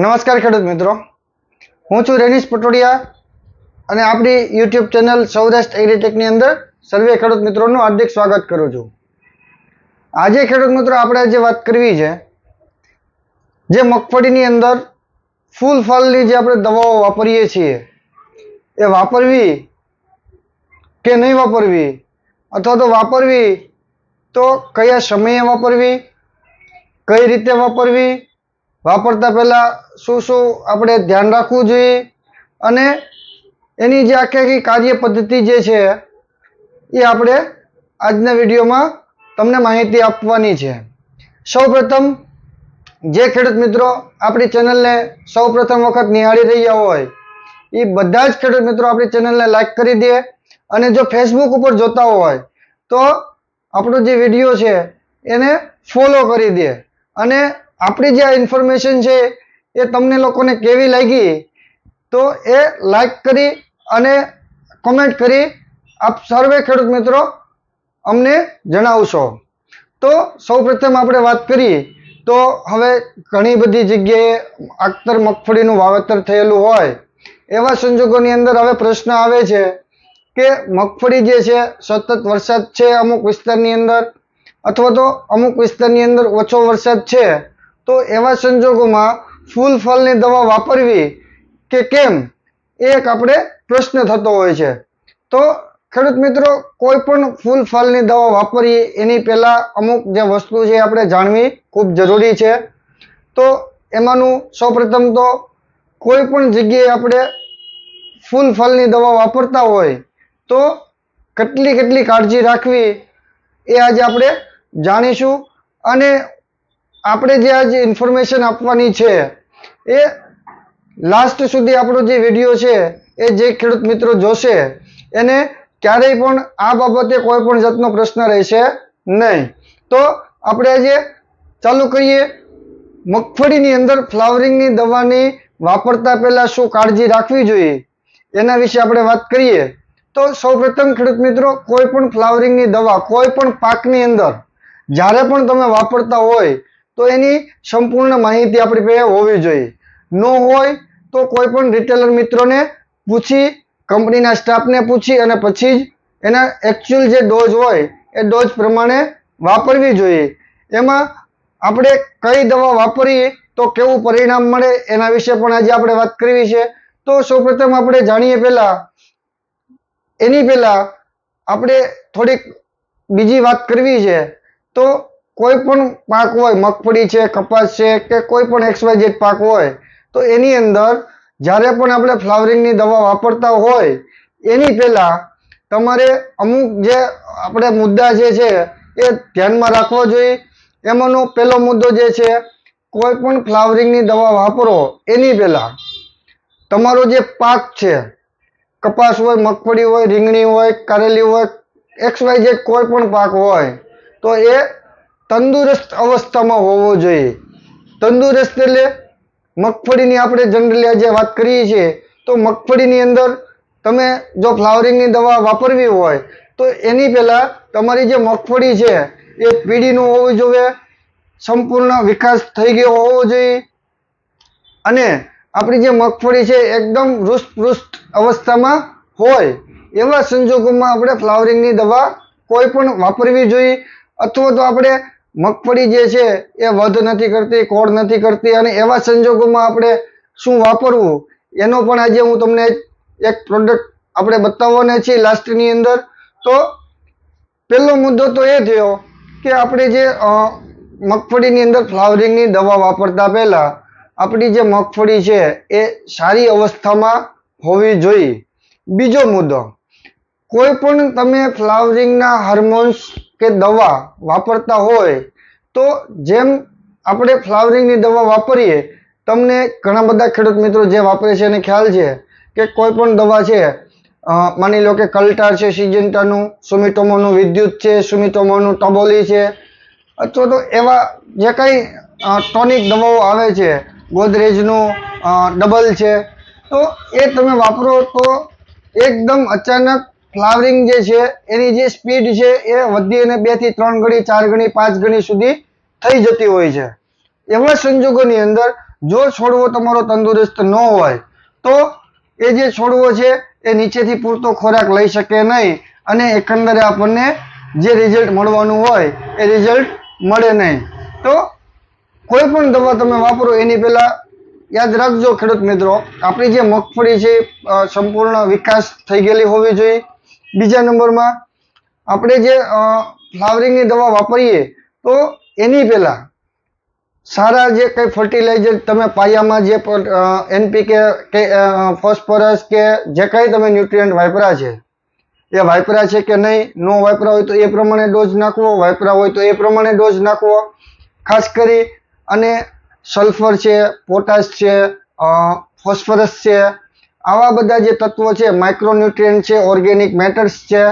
નમસ્કાર ખેડૂત મિત્રો. હું છું રેનીશ પટોડિયા અને આપણી યુટ્યુબ ચેનલ સૌરાષ્ટ્ર એગ્રીટેકની અંદર સર્વે ખેડૂત મિત્રોનું હાર્દિક સ્વાગત કરું છું. આજે ખેડૂત મિત્રો આપણે જે વાત કરવી છે જે મગફળીની અંદર ફૂલ ફળની જે આપણે દવાઓ વાપરીએ છીએ, એ વાપરવી કે નહીં વાપરવી? અથવા તો વાપરવી તો કયા સમયે વાપરવી? કઈ રીતે વાપરવી? વાપરતા પહેલાં શું શું આપણે ધ્યાન રાખવું જોઈએ? અને એની જે આખી આખી કાર્ય પદ્ધતિ જે છે, એ આપણે આજના વિડીયોમાં તમને માહિતી આપવાની છે. સૌપ્રથમ, જે ખેડૂત મિત્રો આપણી ચેનલને સૌપ્રથમ વખત નિહાળી રહ્યા હોય, એ બધા જ ખેડૂત મિત્રો આપણી ચેનલને લાઈક કરી દે અને જો ફેસબુક ઉપર જોતા હોય, તો આપણો જે વીડિયો છે, એને ફોલો કરી દે અને આપણી જે આ ઇન્ફોર્મેશન છે, એ તમને લોકોને કેવી લાગી, તો એ લાઈક કરી અને કોમેન્ટ કરી આપ સર્વે ખેડૂત મિત્રો અમને જણાવશો. તો સૌપ્રથમ આપણે વાત કરીએ, તો હવે ઘણી બધી જગ્યાએ આખતર મગફળીનું વાવેતર થયેલું હોય, એવા સંજોગોની અંદર હવે પ્રશ્ન આવે છે કે મગફળી જે છે, સતત વરસાદ છે અમુક વિસ્તારની અંદર, અથવા તો અમુક વિસ્તારની અંદર ઓછો વરસાદ છે તો એવા સંજોગોમાં ફૂલ ફળની દવા વાપરવી કે કેમ એક આપણે પ્રશ્ન થતો હોય છે. તો ખેડૂત મિત્રો, કોઈ પણ ફૂલ ફળની દવા વાપરીએ એની પહેલાં અમુક જે વસ્તુ છે આપણે જાણવી ખૂબ જરૂરી છે. તો એમાંનું સૌપ્રથમ તો કોઈ પણ જગ્યાએ આપણે ફૂલ ફળની દવા વાપરતા હોય, તો કેટલી કેટલી કાળજી રાખવી એ આજે આપણે જાણીશું. અને આપણે જે આજે ઇન્ફોર્મેશન આપવાની છે, એ લાસ્ટ સુધી આપણો જે વીડિયો છે, એ જે ખેડૂત મિત્રો જોશે, એને ક્યારેય પણ આ બાબતે કોઈ પણ જાતનો પ્રશ્ન રહેશે નહીં. તો આપણે આજે ચાલુ કરીએ. મગફળીની અંદર ફ્લાવરિંગની દવાની વાપરતા પહેલાં શું કાળજી રાખવી જોઈએ, એના વિશે આપણે વાત કરીએ. તો સૌપ્રથમ ખેડૂત મિત્રો, કોઈ પણ ફ્લાવરિંગની દવા, કોઈ પણ પાકની અંદર, જ્યારે પણ તમે વાપરતા હોય તો એની સંપૂર્ણ માહિતી આપણી પાસે હોવી જોઈએ. ન હોય તો કોઈ પણ રિટેલર મિત્રોને પૂછી કંપનીના સ્ટાફને પૂછી અને પછી જ એના એકચ્યુઅલ જે ડોઝ હોય, એ ડોઝ પ્રમાણે વાપરવી જોઈએ. એમાં આપણે કઈ દવા વાપરીએ, તો કેવું પરિણામ મળે, એના વિશે પણ આજે આપણે વાત કરવી છે. તો સૌપ્રથમ આપણે જાણીએ પહેલા, એની પહેલા આપણે થોડીક બીજી વાત કરવી છે. તો કોઈ પણ પાક હોય, મગફળી છે, કપાસ છે કે કોઈ પણ એક્સવાયઝેડ પાક હોય, તો એની અંદર જ્યારે પણ આપણે ફ્લાવરિંગની દવા વાપરતા હોય, એની પહેલાં તમારે અમુક જે આપણે મુદ્દા જે છે એ ધ્યાનમાં રાખવો જોઈએ. એમાંનો પહેલો મુદ્દો જે છે, કોઈ પણ ફ્લાવરિંગની દવા વાપરો, એની પહેલાં તમારો જે પાક છે, કપાસ હોય, મગફળી હોય, રીંગણી હોય, કારેલી હોય એક્સ વાય ઝેડ કોઈ પણ પાક હોય, તો એ તંદુરસ્ત અવસ્થામાં હોવો જોઈએ. તંદુરસ્ત એટલે મગફળીની આપણે જનરલી આજે વાત કરીએ છીએ, તો મગફળીની અંદર તમે જો ફ્લાવરિંગની દવા વાપરવી હોય, તો એની પહેલાં તમારી જે મગફળી છે, એ પીડીનું હોવું જોઈએ, સંપૂર્ણ વિકાસ થઈ ગયો હોવો જોઈએ. અને આપણી જે મગફળી છે, એકદમ રૂષ્ટ અવસ્થામાં હોય, એવા સંજોગોમાં આપણે ફ્લાવરિંગની દવા કોઈ પણ વાપરવી જોઈએ, અથવા તો આપણે મગફળી જે છે એ વધ નથી કરતી કોળ નથી કરતી અને એવા સંજોગોમાં આપણે શું વાપરવું? એનો પણ આજે હું તમને એક પ્રોડક્ટ આપણે બતાવવાના છીએ લાસ્ટની અંદર. તો પહેલો મુદ્દો તો એ થયો કે આપણે જે મગફળીની અંદર ફ્લાવરિંગની દવા વાપરતા પહેલાં આપણી જે મગફળી છે એ સારી અવસ્થામાં હોવી જોઈએ. બીજો મુદ્દો, કોઈ પણ તમે ફ્લાવરિંગના હાર્મોન્સ કે દવા વાપરતા હોય, તો જેમ આપણે ફ્લાવરિંગની દવા વાપરીએ, તમને ઘણા બધા ખેડૂત મિત્રો જે વાપરે છે એને ખ્યાલ છે કે કોઈ પણ દવા છે માની લો કે કલ્ટાર છે, સિજન્ટાનું, સુમિટોમોનું વિદ્યુત છે, સુમિટોમોનું ટબોલી છે, અથવા તો એવા જે કંઈ ટોનિક દવાઓ આવે છે, ગોદરેજનું ડબલ છે, તો એ તમે વાપરો તો એકદમ અચાનક ફ્લાવરિંગ જે છે, એની જે સ્પીડ છે, એ વધી અને બેથી ત્રણ ગણી, ચાર ગણી, પાંચ ગણી સુધી થઈ જતી હોય છે. એવા સંજોગોની અંદર જો છોડવો તમારો તંદુરસ્ત ન હોય, તો એ જે છોડવો છે, એ નીચેથી પૂરતો ખોરાક લઈ શકે નહીં અને એકંદરે આપણને જે રિઝલ્ટ મળવાનું હોય, એ રિઝલ્ટ મળે નહીં. તો કોઈ પણ દવા તમે વાપરો, એની પહેલા યાદ રાખજો ખેડૂત મિત્રો, આપણી જે મગફળી છે સંપૂર્ણ વિકાસ થઈ ગયેલી હોવી જોઈએ. બીજા નંબરમાં આપણે જે ફ્લાવરિંગની દવા વાપરીએ, તો એની પહેલાં સારા જે કંઈ ફર્ટિલાઇઝર તમે પાયામાં જે એનપીકે કે ફોસ્ફરસ કે જે કંઈ તમે ન્યુટ્રિયન્ટ વાપરા છે, એ વાપરા છે કે નહીં, નો વાપરા હોય તો એ પ્રમાણે ડોઝ નાખવો, વાપરા હોય તો એ પ્રમાણે ડોઝ નાખવો. ખાસ કરી અને સલ્ફર છે પોટાશ છે ફોસ્ફરસ છે આવા બધા જે તત્વો છે માઇક્રોન્યુટ્રિયન્ટ છે ઓર્ગેનિક મેટર્સ છે,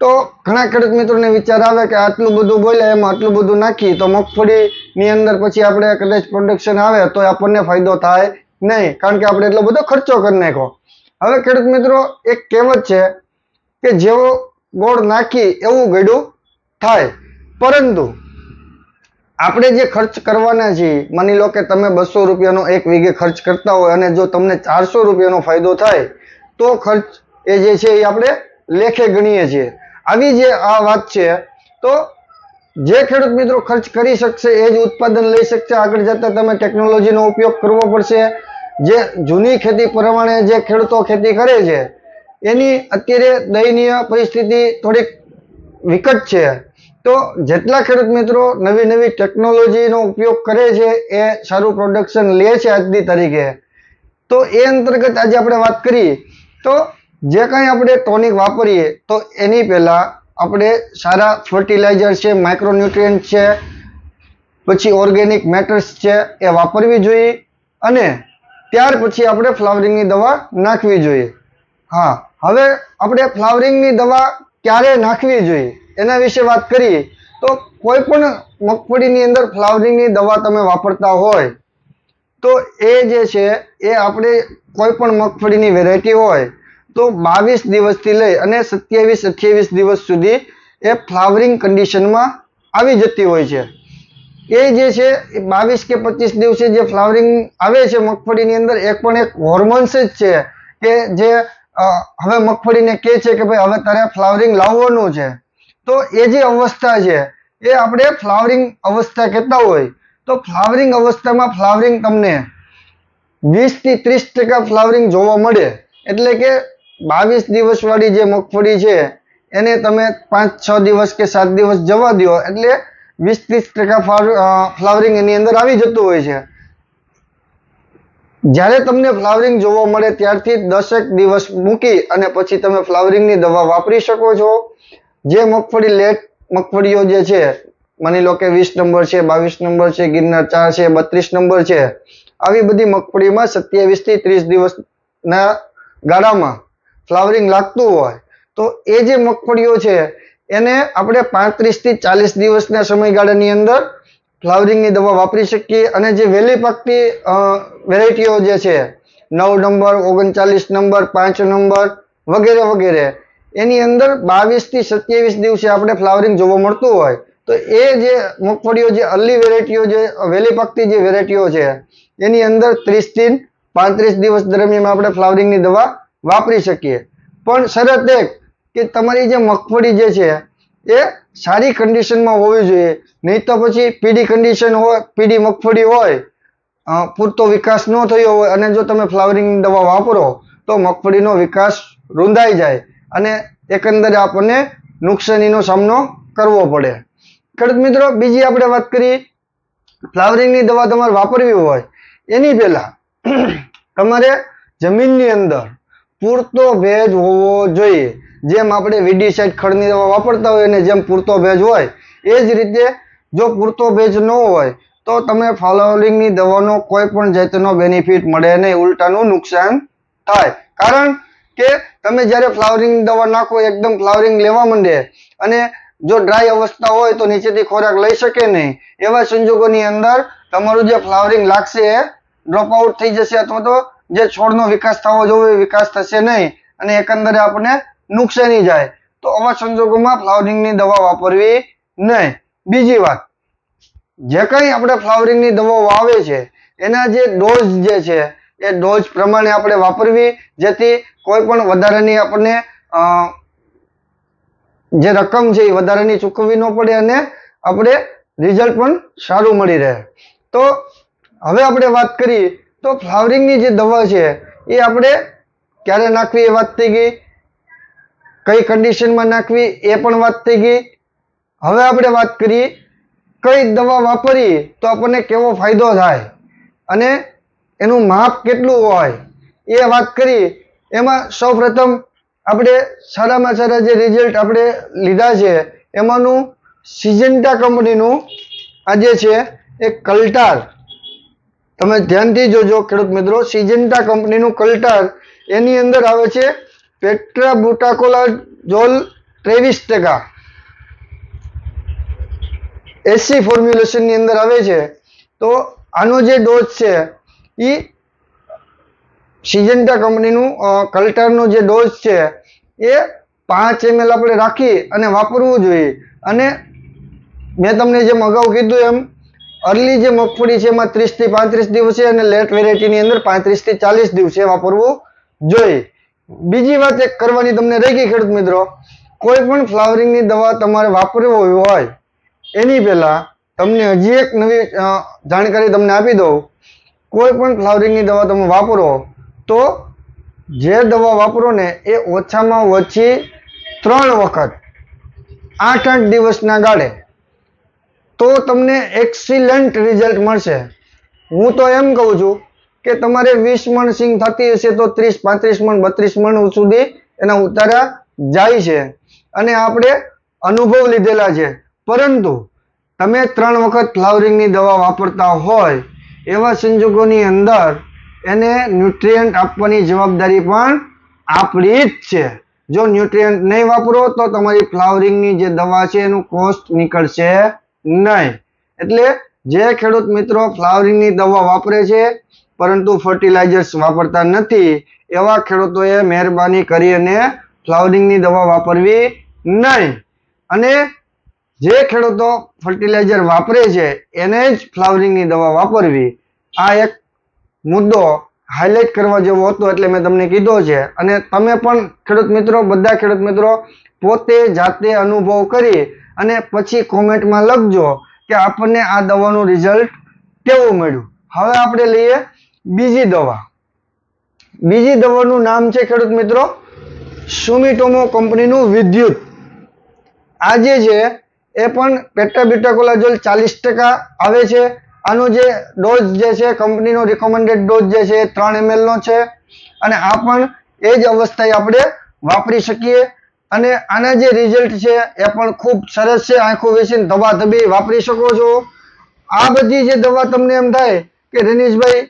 તો ઘણા ખેડૂત મિત્રોને વિચાર આવે કે આટલું બધું બોલે એમાં આટલું બધું નાખી તો મગફળીની અંદર પછી આપણે કદાચ પ્રોડક્શન આવે તો આપણને ફાયદો થાય નહીં, કારણ કે આપણે એટલો બધો ખર્ચો કરી નાખ્યો. હવે ખેડૂત મિત્રો, એક કહેવત છે કે જેવો ગોળ નાખી એવું ગળ્યું થાય. પરંતુ આપણે જે ખર્ચ કરવાના છીએ, માની લો કે તમે બસો રૂપિયાનો એક વીઘે ખર્ચ કરતા હોય અને જો તમને ચારસો રૂપિયાનો ફાયદો થાય, તો ખર્ચ એ જે છે એ આપણે લેખે ગણીએ છીએ. આવી જે આ વાત છે, તો જે ખેડૂત મિત્રો ખર્ચ કરી શકશે એ જ ઉત્પાદન લઈ શકશે. આગળ જતા તમે ટેકનોલોજીનો ઉપયોગ કરવો પડશે. જે જૂની ખેતી પ્રમાણે જે ખેડૂતો ખેતી કરે છે, એની અત્યારે દયનીય પરિસ્થિતિ થોડીક વિકટ છે. તો જેટલા ખેડૂત મિત્રો નવી નવી ટેકનોલોજીનો ઉપયોગ કરે છે, એ સારું પ્રોડક્શન લે છે આજની તારીખે, તો એ અંતર્ગત આજે આપણે વાત કરીએ. તો જે કાંઈ આપણે ટોનિક વાપરીએ, તો એની પહેલાં આપણે સારા ફર્ટિલાઇઝર છે માઇક્રોન્યુટ્રિયન્ટ છે, પછી ઓર્ગેનિક મેટર્સ છે, એ વાપરવી જોઈએ અને ત્યાર પછી આપણે ફ્લાવરિંગની દવા નાખવી જોઈએ. હા, હવે આપણે ફ્લાવરિંગની દવા ક્યારે નાખવી જોઈએ? એના વિશે વાત કરીએ, તો કોઈ પણ મગફળીની અંદર ફ્લાવરિંગની દવા તમે વાપરતા હોય, તો એ જે છે, એ આપણે કોઈ પણ મગફળીની વેરાયટી હોય, તો બાવીસ દિવસથી લઈ અને સત્યાવીસ, અઠ્યાવીસ દિવસ સુધી એ ફ્લાવરિંગ કન્ડિશનમાં આવી જતી હોય છે. એ જે છે, એ બાવીસ કે પચીસ દિવસે જે ફ્લાવરિંગ આવે છે મગફળીની અંદર એક પણ એક હોર્મોન્સ જ છે કે જે હવે મગફળીને કહે છે કે ભાઈ, હવે તારે ફ્લાવરિંગ લાવવાનું છે. તો એ જે અવસ્થા છે, એ આપણે ફ્લાવરિંગ અવસ્થા કહેતા હોય. તો ફ્લાવરિંગ અવસ્થામાં ફ્લાવરિંગ તમને વીસથી ત્રીસ ટકા ફ્લાવરિંગ જોવા મળે. એટલે કે બાવીસ દિવસવાળી જે મગફળી છે, એને તમે પાંચ, છ દિવસ કે સાત દિવસ જવા દો. એટલે વીસ ત્રીસ ટકા ફ્લાવરિંગ એની અંદર આવી જતું હોય છે. જ્યારે તમને ફ્લાવરિંગ જોવા મળે ત્યારથી દસેક દિવસ મૂકી અને પછી તમે ફ્લાવરિંગની દવા વાપરી શકો છો. જે મગફળી લેટ મગફળીઓ જે છે, માની લો કે વીસ નંબર છે, બાવીસ નંબર છે, ગિરનાર ચાર છે, બત્રીસ નંબર છે, આવી બધી મગફળીમાં સત્યાવીસથી ત્રીસ દિવસના ગાળામાં ફ્લાવરિંગ લાગતું હોય, તો એ જે મગફળીઓ છે, એને આપણે પાંત્રીસથી ચાલીસ દિવસના સમયગાળાની અંદર ફ્લાવરિંગની દવા વાપરી શકીએ અને જે વહેલી પાકતી વેરાયટીઓ જે છે, નવ નંબર, ઓગણચાલીસ નંબર, પાંચ નંબર વગેરે વગેરે એની અંદર બાવીસથી સત્યાવીસ દિવસે આપણે ફ્લાવરિંગ જોવા મળતું હોય, તો એ જે મગફળીઓ જે અર્લી વેરાયટીઓ જે વહેલી પાકતી જે વેરાયટીઓ છે, એની અંદર ત્રીસથી પાંત્રીસ દિવસ દરમિયાન આપણે ફ્લાવરિંગની દવા વાપરી શકીએ. પણ શરત એક કે તમારી જે મગફળી જે છે, એ સારી કન્ડિશનમાં હોવી જોઈએ. નહીં તો પછી પીડી કન્ડિશન હોય પીડી મગફળી હોય પૂરતો વિકાસ ન થયો હોય અને જો તમે ફ્લાવરિંગની દવા વાપરો, તો મગફળીનો વિકાસ રૂંધાઈ જાય. અને એકંદરે આપણને નુકસાનીનો સામનો કરવો પડે. ખેડૂત મિત્રો, બીજી આપણે વાત કરીએ, ફ્લાવરિંગની દવા તમારે વાપરવી હોય, એની પહેલા તમારે જમીનની અંદર પૂરતો ભેજ હોવો જોઈએ. જેમ આપણે વીડીસાઇડ ખડની દવા વાપરતા હોય અને જેમ પૂરતો ભેજ હોય, એ જ રીતે જો પૂરતો ભેજ ન હોય, તો તમે ફ્લાવરિંગની દવાનો કોઈ પણ જાતનો બેનિફિટ મળે નહીં, ઉલટાનું નુકસાન થાય. કારણ કે તમે જ્યારે ફ્લાવરિંગ દવા નાખો, એકદમ ફ્લાવરિંગ લેવા માંડે અને જો ડ્રાય અવસ્થા હોય તો નીચેથી ખોરાક લઈ શકે નહીં. એવા સંજોગોની અંદર તમારું જે ફ્લાવરિંગ લાગશે એ ડ્રોપ આઉટ થઈ જશે અથવા તો જે છોડનો વિકાસ થવો જોઈએ વિકાસ થશે નહીં અને એકંદરે આપણને નુકસાની જાય. તો આવા સંજોગોમાં ફ્લાવરિંગની દવા વાપરવી નહીં. બીજી વાત, જે કંઈ આપણે ફ્લાવરિંગની દવાઓ આવે છે, એના જે ડોઝ જે છે એ ડોઝ પ્રમાણે આપણે વાપરવી, જેથી કોઈ પણ વધારાની આપણને જે રકમ છે એ વધારાની ચૂકવવી ન પડે અને આપણે રિઝલ્ટ પણ સારું મળી રહે. તો હવે આપણે વાત કરીએ, તો ફ્લાવરિંગની જે દવા છે, એ આપણે ક્યારે નાખવી એ વાત થઈ ગઈ? કઈ કન્ડિશનમાં નાખવી એ પણ વાત થઈ ગઈ? હવે આપણે વાત કરીએ, કઈ દવા વાપરીએ તો આપણને કેવો ફાયદો થાય? અને એનું માપ કેટલું હોય એ વાત કરી. એમાં સૌપ્રથમ આપણે સારામાં સારા જે રિઝલ્ટ આપણે લીધા છે, એમાંનું સિજન્ટા કંપનીનું આ જે છે એ કલ્ટાર. તમે ધ્યાનથી જોજો ખેડૂત મિત્રો સિજન્ટા કંપનીનું કલ્ટાર એની અંદર આવે છે પેટ્રા બુટાકોલા જોલ ત્રેવીસ ટકા. એસી ફોર્મ્યુલેશનની અંદર આવે છે. તો આનો જે ડોઝ છે એ સિજન્ટા કંપનીનું કલ્ટરનો જે ડોઝ છે, એ પાંચ એમએલ આપણે રાખી અને વાપરવું જોઈએ. અને મેં તમને જેમ અગાઉ કીધું એમ અર્લી જે મગફળી છે એમાં ત્રીસથી પાંત્રીસ દિવસે અને લેટ વેરાયટીની અંદર પાંત્રીસથી ચાલીસ દિવસે વાપરવું જોઈએ. બીજી વાત એક કરવાની તમને રહી ગઈ ખેડૂત મિત્રો, કોઈ પણ ફ્લાવરિંગની દવા તમારે વાપરવી હોય, એની પહેલાં તમને હજી એક નવી જાણકારી તમને આપી દઉં. કોઈ પણ ફ્લાવરિંગની દવા તમે વાપરો, તો જે દવા વાપરો ને એ ઓછામાં ઓછી ત્રણ વખત, આઠ આઠ દિવસના ગાળે, તો તમને એક્સિલન્ટ રિઝલ્ટ મળશે. હું તો એમ કહું છું કે તમારે વીસ મણ સિંગ થતી હશે તો ત્રીસ, પાંત્રીસ મણ, બત્રીસ મણ સુધી એના ઉતારા જાય છે. અને આપણે અનુભવ લીધેલા છે. પરંતુ તમે ત્રણ વખત ફ્લાવરિંગની દવા વાપરતા હોય એવા સંજોગોની અંદર એને ન્યુટ્રિયન્ટ આપવાની જવાબદારી પણ આપણી જ છે. જો ન્યુટ્રિયન્ટ નહીં વાપરો તો તમારી ફ્લાવરિંગની જે દવા છે એનું કોસ્ટ નીકળશે નહીં. એટલે જે ખેડૂત મિત્રો ફ્લાવરિંગની દવા વાપરે છે, પરંતુ ફર્ટિલાઇઝર્સ વાપરતા નથી, એવા ખેડૂતોએ મહેરબાની કરી અને ફ્લાવરિંગની દવા વાપરવી નહીં. અને જે ખેડૂતો ફર્ટિલાઇઝર વાપરે છે, એને જ ફ્લાવરિંગની દવા વાપરવી, આ એક મુદ્દો હાઇલાઇટ કરવા જેવો હતો એટલે મેં તમને કીધો છે. અને તમે પણ ખેડૂત મિત્રો, બધા ખેડૂત મિત્રો પોતે જાતે અનુભવ કરી અને પછી કોમેન્ટમાં લખજો કે આપણને આ દવાનું રિઝલ્ટ કેવું મળ્યું. હવે આપણે લઈએ બીજી દવા. બીજી દવાનું નામ છે ખેડૂત મિત્રો સુમિટોમો કંપનીનું વિદ્યુત. આજે જે એ પણ પેટાબ્યુટાકોલાઝોલ ચાલીસ ટકા આવે છે. આનો જે ડોઝ જે છે કંપનીનો રિકમેન્ડેડ ડોઝ જે છે એ ત્રણ એમએલનો છે. અને આ પણ એ જ અવસ્થાએ આપણે વાપરી શકીએ. અને આના જે રિઝલ્ટ છે, એ પણ ખૂબ સરસ છે. આંખો વેચીને ધબાધબી વાપરી શકો છો. આ બધી જે દવા તમને એમ થાય કે રનીશભાઈ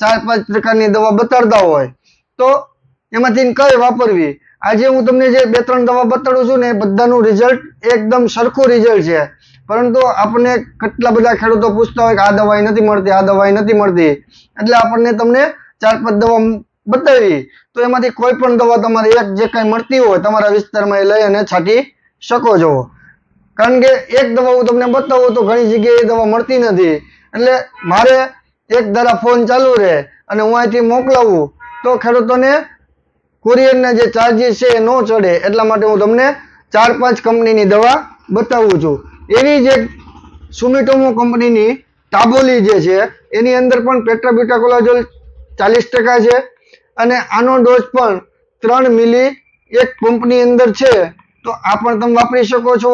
ચાર પાંચ પ્રકારની દવા બતાડતા હોય, તો એમાંથી કઈ વાપરવી? આજે હું તમને જે બે ત્રણ દવા બતાડું છું ને એ બધાનું રિઝલ્ટ એકદમ સરખું રિઝલ્ટ છે. પરંતુ આપણને કેટલા બધા ખેડૂતો પૂછતા હોય કે આ દવાઈ નથી મળતી, આ દવાઈ નથી મળતી. એટલે આપણને તમને ચાર પાંચ દવા બતાવી. તો એમાંથી કોઈ પણ દવા તમારે એક જે કાંઈ મળતી હોય તમારા વિસ્તારમાં એ લઈ અને છાંટી શકો છો. કારણ કે એક દવા હું તમને બતાવું તો ઘણી જગ્યાએ એ દવા મળતી નથી. એટલે મારે એક ધારા ફોન ચાલુ રહે અને હું અહીંથી મોકલાવું તો ખેડૂતોને કુરિયરના જે ચાર્જીસ છે એ ન ચડે એટલા માટે હું તમને ચાર પાંચ કંપનીની દવા બતાવું છું. એવી જ સુમિટોમો કંપનીની ટાબોલી જે છે, એની અંદર પણ પેટ્રાબ્યુટાકોલાઝોલ ચાલીસ ટકા છે અને આનો ડોઝ પણ ત્રણ મિલી એક પંપની અંદર છે. તો આ પણ તમે વાપરી શકો છો.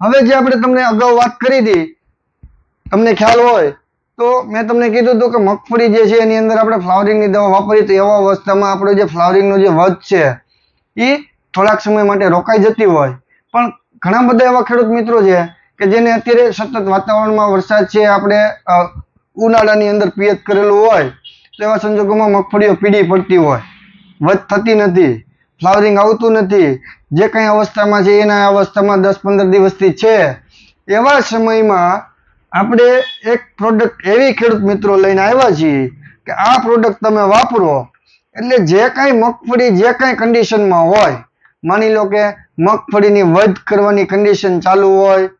હવે જે આપણે તમને અગાઉ વાત કરી હતી, તમને ખ્યાલ હોય તો મેં તમને કીધું હતું કે મગફળી જે છે એની અંદર આપણે ફ્લાવરિંગની દવા વાપરી તો એવા અવસ્થામાં આપણો જે ફ્લાવરિંગનો જે વધ છે એ થોડાક સમય માટે રોકાઈ જતી હોય. પણ ઘણા બધા એવા ખેડૂત મિત્રો છે કે જેને અત્યારે સતત વાતાવરણમાં વરસાદ છે, આપણે ઉનાળાની અંદર પિયત કરેલું હોય, તો એવા સંજોગોમાં મગફળીઓ પીળી પડતી હોય. વધ થતી નથી, ફ્લાવરિંગ આવતું નથી, જે કંઈ અવસ્થામાં છે, એના અવસ્થામાં દસ પંદર દિવસથી છે, એવા સમયમાં આપણે એક પ્રોડક્ટ એવી ખેડૂત મિત્રો લઈને આવ્યા છીએ કે આ પ્રોડક્ટ તમે વાપરો. એટલે જે કાંઈ મગફળી જે કાંઈ કન્ડિશનમાં હોય, માની લો કે મગફળીની વધ કરવાની કન્ડિશન ચાલુ હોય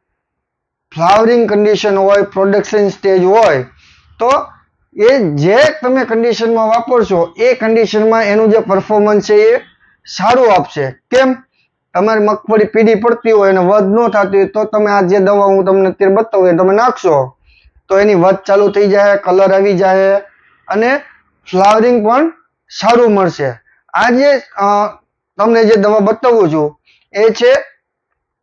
ફ્લાવરિંગ કન્ડિશન હોય પ્રોડક્શન સ્ટેજ હોય, તો એ જે તમે કન્ડિશનમાં વાપરશો, એ કન્ડિશનમાં એનું જે પરફોર્મન્સ છે એ સારું આપશે. કેમ? તમારી મગફળી પીડી પડતી હોય અને વધ ન થતી હોય, તો તમે આ જે દવા હું તમને અત્યારે બતાવું એ તમે નાખશો. તો એની વધ ચાલુ થઈ જાય, કલર આવી જાય અને ફ્લાવરિંગ પણ સારું મળશે. આ જે તમને જે દવા બતાવું છું, એ છે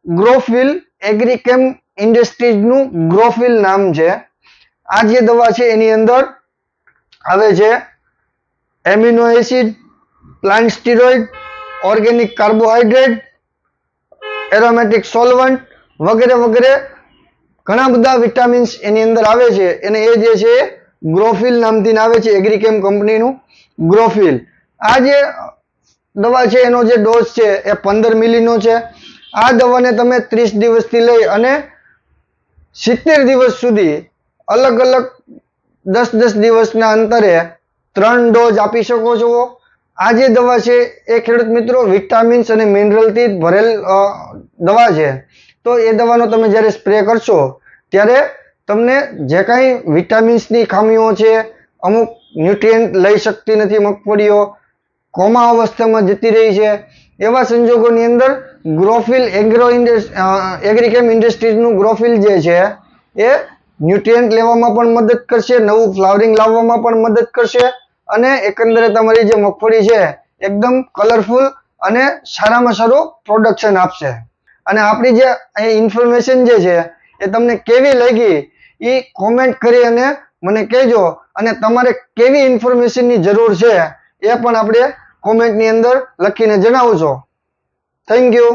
ગ્રોફિલ એગ્રીકેમ ઇન્ડસ્ટ્રીઝનું ગ્રોફિલ નામ છે. આ જે દવા છે, એની અંદર આવે છે amino acid plant steroid organic carbohydrate aromatic solvent વગેરે વગેરે ઘણા બધા વિટામિન્સ એની અંદર આવે છે. અને એ જે છે ગ્રોફિલ નામથી આવે છે એગ્રીકેમ કંપનીનું ગ્રોફિલ આ જે દવા છે, એનો જે ડોઝ છે, એ પંદર મિલીનો છે. આ દવાને તમે ત્રીસ દિવસથી લઈ અને સિત્તેર દિવસ સુધી અલગ અલગ દસ દસ દિવસના અંતરે ત્રણ ડોઝ આપી શકો છો. આ જે દવા છે, એ ખેડૂત મિત્રો વિટામિન્સ અને મિનરલથી ભરેલ દવા છે. તો એ દવાનો તમે જ્યારે સ્પ્રે કરશો, ત્યારે તમને જે કાંઈ વિટામિન્સની ખામીઓ છે, અમુક ન્યુટ્રિયન્ટ લઈ શકતી નથી મગફળીઓ, કોમા અવસ્થામાં જતી રહી છે, એવા સંજોગોની અંદર ગ્રોફિલ એગ્રો એગ્રીકેમ ઇન્ડસ્ટ્રીઝનું ગ્રોફિલ જે છે, એ ન્યુટ્રિયન્ટ લેવામાં પણ મદદ કરશે, નવું ફ્લાવરિંગ લાવવામાં પણ મદદ કરશે અને એકંદરે તમારી જે મગફળી છે, એકદમ કલરફુલ અને સારામાં સારું પ્રોડક્શન આપશે. અને આપણી જે ઇન્ફોર્મેશન જે છે, એ તમને કેવી લાગી એ કોમેન્ટ કરી અને મને કહેજો. અને તમારે કેવી ઇન્ફોર્મેશનની જરૂર છે, એ પણ આપણે કોમેન્ટની અંદર લખીને જણાવજો. Thank you